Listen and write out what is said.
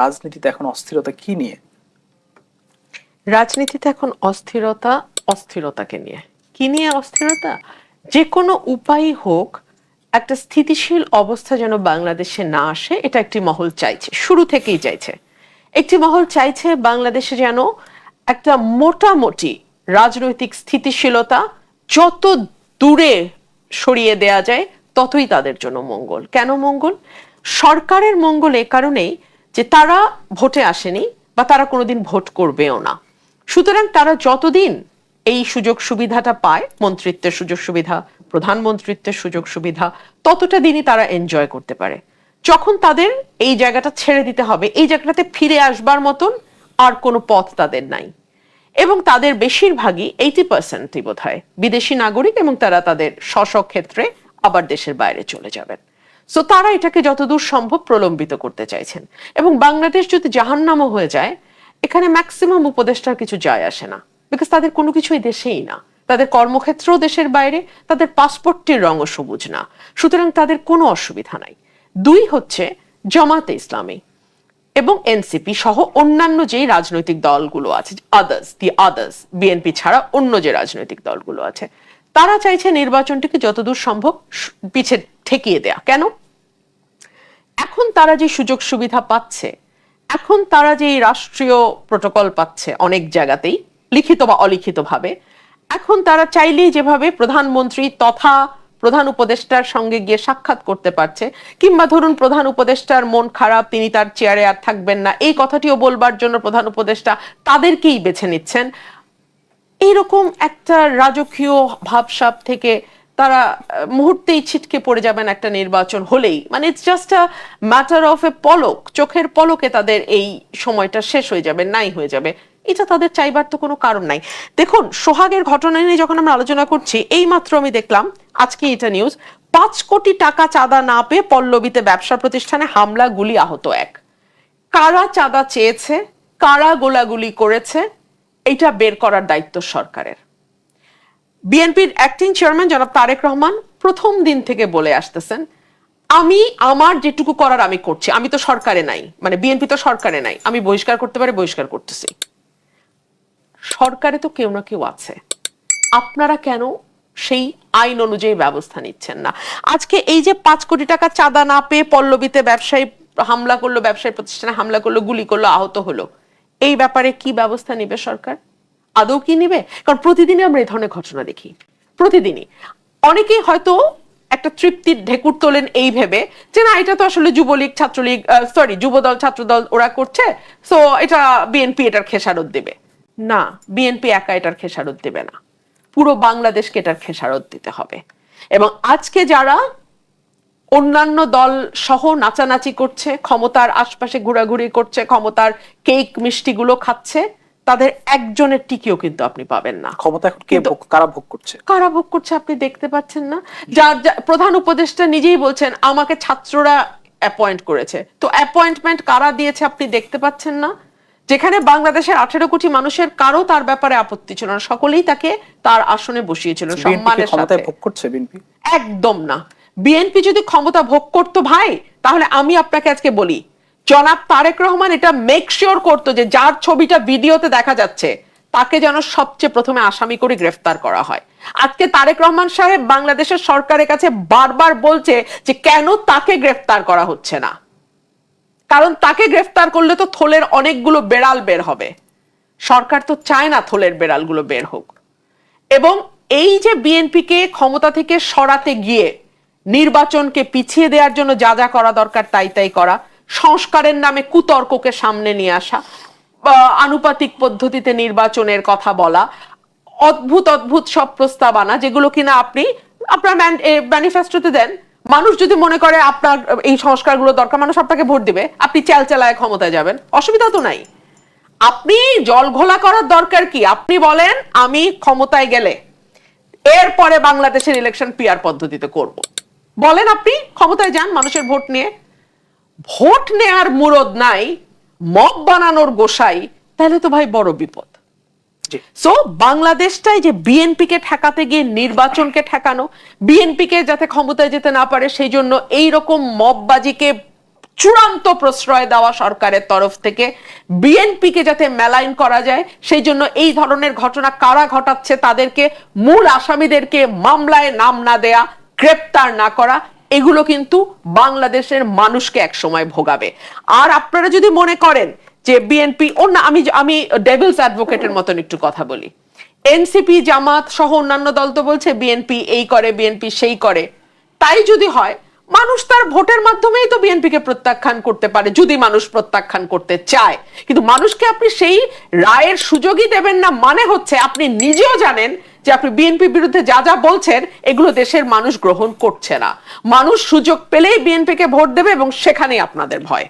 রাজনীতিতে এখন অস্থিরতা কি নিয়ে? রাজনীতিতে এখন অস্থিরতা, অস্থিরতাকে নিয়ে। কি নিয়ে অস্থিরতা? যে কোনো উপায় হোক, একটা স্থিতিশীল অবস্থা যেন বাংলাদেশে না আসে, এটা একটি মহল চাইছে, শুরু থেকেই চাইছে। একটি মহল চাইছে বাংলাদেশে যেন একটা মোটামুটি রাজনৈতিক স্থিতিশীলতা যত দূরে সরিয়ে দেয়া যায়, ততই তাদের জন্য মঙ্গল। কেন মঙ্গল? সরকারের মঙ্গল এ কারণেই যে তারা ভোটে আসেনি বা তারা কোনোদিন ভোট করবেও না। সুতরাং তারা যতদিন এই সুযোগ সুবিধাটা পায়, মন্ত্রিত্বের সুযোগ সুবিধা, প্রধানমন্ত্রিত্বের সুযোগ সুবিধা, ততটা দিনই তারা এনজয় করতে পারে। যখন তাদের এই জায়গাটা ছেড়ে দিতে হবে, এই জায়গাটাতে ফিরে আসবার মতন আর কোনো পথ তাদের নাই। এবং তাদের বেশিরভাগই এইটি পার্সেন্টই বোধ হয় বিদেশি নাগরিক এবং তারা তাদের স্ব ক্ষেত্রে আবার দেশের বাইরে চলে যাবেন। সো তারা এটাকে যতদূর সম্ভব প্রলম্বিত করতে চাইছেন। এবং বাংলাদেশ যদি জাহান্নামও হয়ে যায়, এখানে ম্যাক্সিমাম উপদেষ্টার কিছু যায় আসে না। বিকজ তাদের কোনো কিছুই দেশেই না। তাদের কর্মক্ষেত্রও দেশের বাইরে, তাদের পাসপোর্টটির রঙও সবুজ না। সুতরাং তাদের কোনো অসুবিধা নাই। দুই হচ্ছে জামাতে ইসলামী এবং এনসিপি সহ অন্যান্য যে রাজনৈতিক দলগুলো আছে আদার্স দি আদার্স বিএনপি ছাড়া অন্য যে রাজনৈতিক দলগুলো আছে, তারা চাইছে নির্বাচনটিকে যতদূর সম্ভব সু- পিছে ঠেকিয়ে দেয়া। কেন? এখন তারা যে সুযোগ সুবিধা পাচ্ছে, এখন তারা যে রাষ্ট্রীয় প্রোটোকল পাচ্ছে অনেক জায়গাতেই, লিখিত বা অলিখিত ভাবে এখন তারা চাইলেই যেভাবে প্রধানমন্ত্রী তথা প্রধান উপদেষ্টার সঙ্গে গিয়ে সাক্ষাৎ করতে পারছে, কিংবা ধরুন প্রধান উপদেষ্টার মন খারাপ, তিনি তার চেয়ারে আর থাকবেন না, এই কথাটিও বলবার জন্য প্রধান উপদেষ্টা তাদেরকেই বেছে নিচ্ছেন। এইরকম একটা রাজকীয় ভাবসাব থেকে তারা মুহূর্তেই ছিটকে পড়ে যাবেন একটা নির্বাচন হলেই। মানে it's just a matter of a পলক, চোখের পলকে তাদের এই সময়টা শেষ হয়ে যাবে, নাই হয়ে যাবে। এটা তাদের চাইবার তো কোনো কারণ নাই। দেখুন, সোহাগের ঘটনা নিয়ে যখন আমরা আলোচনা করছি এই মাত্র আমি দেখলাম, আজকে এটা নিউজ পাঁচ কোটি টাকা চাঁদা না পেয়ে পল্লবীতে ব্যবসা প্রতিষ্ঠানে হামলা, গুলি আহত এক। কারা চাঁদা চেয়েছে, কারা গোলাগুলি করেছে, এটা বের করার দায়িত্ব সরকারের। বিএনপির অ্যাক্টিং চেয়ারম্যান জনাব তারেক রহমান প্রথম দিন থেকে বলে আসতেছেন, আমি, আমার যেটুকু করার আমি করছি। আমি তো সরকারে নাই। মানে বিএনপি তো সরকারে নাই। আমি বহিষ্কার করতে পারি, বহিষ্কার করতেছি। সরকারে তো কেউ না কেউ আছে। আপনারা কেন সেই আইন অনুযায়ী ব্যবস্থা নিচ্ছেন না? আজকে এই যে পাঁচ কোটি টাকা চাঁদা না পেয়ে পল্লবীতে ব্যবসায়ী হামলা করল, ব্যবসায়ী প্রতিষ্ঠানে হামলা করল, গুলি করল, আহত হলো, এই ব্যাপারে কি ব্যবস্থা নেবে সরকার? আদৌ কি নেবে? কারণ প্রতিদিনই আমরা এই ধরনের ঘটনা দেখি। প্রতিদিনই। অনেকেই হয়তো একটা তৃপ্তির ঢেকুর তোলেন এই ভেবে যে, না, এটা তো আসলে যুবলীগ, ছাত্রলীগ সরি যুবদল, ছাত্রদল, ওরা করছে সো এটা বিএনপি এটার খেসারত দেবে। না বিএনপি একা এটার খেসারত দেবে না। পুরো বাংলাদেশকে এটার খেসারত দিতে হবে। এবং আজকে যারা অন্যান্য দল সহ নাচানাচি করছে, ক্ষমতার আশপাশে ঘোরাঘুরি করছে, ক্ষমতার কেক মিষ্টিগুলো খাচ্ছে তাদের একজনের টিকিও কিন্তু আপনি পাবেন না। ক্ষমতা এখন কে ভোগ কারা ভোগ করছে? কারা ভোগ করছে আপনি দেখতে পাচ্ছেন না। যার যা- প্রধান উপদেষ্টা নিজেই বলছেন আমাকে ছাত্ররা অ্যাপয়েন্ট করেছে। তো অ্যাপয়েন্টমেন্ট কারা দিয়েছে আপনি দেখতে পাচ্ছেন না। যেখানে বাংলাদেশের আঠেরো কোটি মানুষের কারও তার ব্যাপারে আপত্তি ছিল না। সকলেই তাকে তার আসনে বসিয়েছিল সম্মানের সাথে। ভোগ করছে বিএনপি একদম না। বিএনপি যদি ক্ষমতা ভোগ করতো ভাই তাহলে আমি আপনাকে আজকে বলি জনাব তারেক রহমান এটা মেক শিওর করতো যে যার ছবিটা ভিডিওতে দেখা যাচ্ছে, তাকে যেন সবচেয়ে প্রথমে আসামি করে গ্রেফতার করা হয়। আজকে তারেক রহমান সাহেব বাংলাদেশের সরকারের কাছে বারবার বলছে যে কেন তাকে গ্রেফতার করা হচ্ছে না। কারণ তাকে গ্রেফতার করলে তো থলের অনেকগুলো বেড়াল বের হবে। সরকার তো চায় না থলের বেড়ালগুলো বের হোক। এবং এই যে বিএনপিকে ক্ষমতা থেকে সরাতে গিয়ে নির্বাচনকে পিছিয়ে দেওয়ার জন্য যা যা করা দরকার তাই তাই করা সংস্কারের নামে কুতর্ককে সামনে নিয়ে আসা আনুপাতিক পদ্ধতিতে নির্বাচনের কথা বলা, অদ্ভুত অদ্ভুত সব প্রস্তাব আনা, যেগুলো কিনা আপনি, আপনার ম্যানিফেস্টোতে দেন। মানুষ যদি মনে করে আপনার, এই সংস্কারগুলো দরকার, মানুষ আপনাকে ভোট দিবে, আপনি চাল চালায় ক্ষমতায় যাবেন। অসুবিধা তো নাই। আপনি জল ঘোলা করার দরকার কি? আপনি বলেন, আমি ক্ষমতায় গেলে এরপরে বাংলাদেশের ইলেকশন পিআর পদ্ধতিতে করব। বলেন আপনি, ক্ষমতায় যান মানুষের ভোট নিয়ে। ভোট নেয়ার মুরদ নাই মব বানানোর গোসাই তাহলে তো ভাই বড় বিপদ। সো বাংলাদেশটাই যে বিএনপি কে ঠেকাতে গিয়ে নির্বাচনকে ঠেকানো বিএনপি কে যাতে ক্ষমতায় যেতে না পারে সেই জন্য এই রকম মববাজিকে চূড়ান্ত প্রশ্রয় দেওয়া সরকারের তরফ থেকে বিএনপিকে যাতে মেলাইন করা যায় সেই জন্য এই ধরনের ঘটনা কারা ঘটাচ্ছে তাদেরকে মূল আসামিদেরকে মামলায় নাম না দেয়া গ্রেপ্তার না করা এগুলো কিন্তু বাংলাদেশের মানুষকে একসময় ভোগাবে। আর আপনারা যদি মনে করেন যে বিএনপি অন্য আমি আমি ডেভিলস অ্যাডভোকেটের মতন একটু কথা বলি। এনসিপি জামাত সহ অন্যান্য দল তো বলছে বিএনপি এই করে বিএনপি সেই করে। তাই যদি হয়, মানুষ তার ভোটের মাধ্যমেই তো বিএনপিকে প্রত্যাখ্যান করতে পারে, যদি মানুষ প্রত্যাখ্যান করতে চায়। কিন্তু মানুষকে আপনি সেই রায়ের সুযোগই দেবেন না মানে হচ্ছে আপনি নিজেও জানেন যে আপনি বিএনপির বিরুদ্ধে যা যা বলছেন, এগুলো দেশের মানুষ গ্রহণ করছে না। মানুষ সুযোগ পেলেই বিএনপিকে ভোট দেবে এবং সেখানেই আপনাদের ভয়।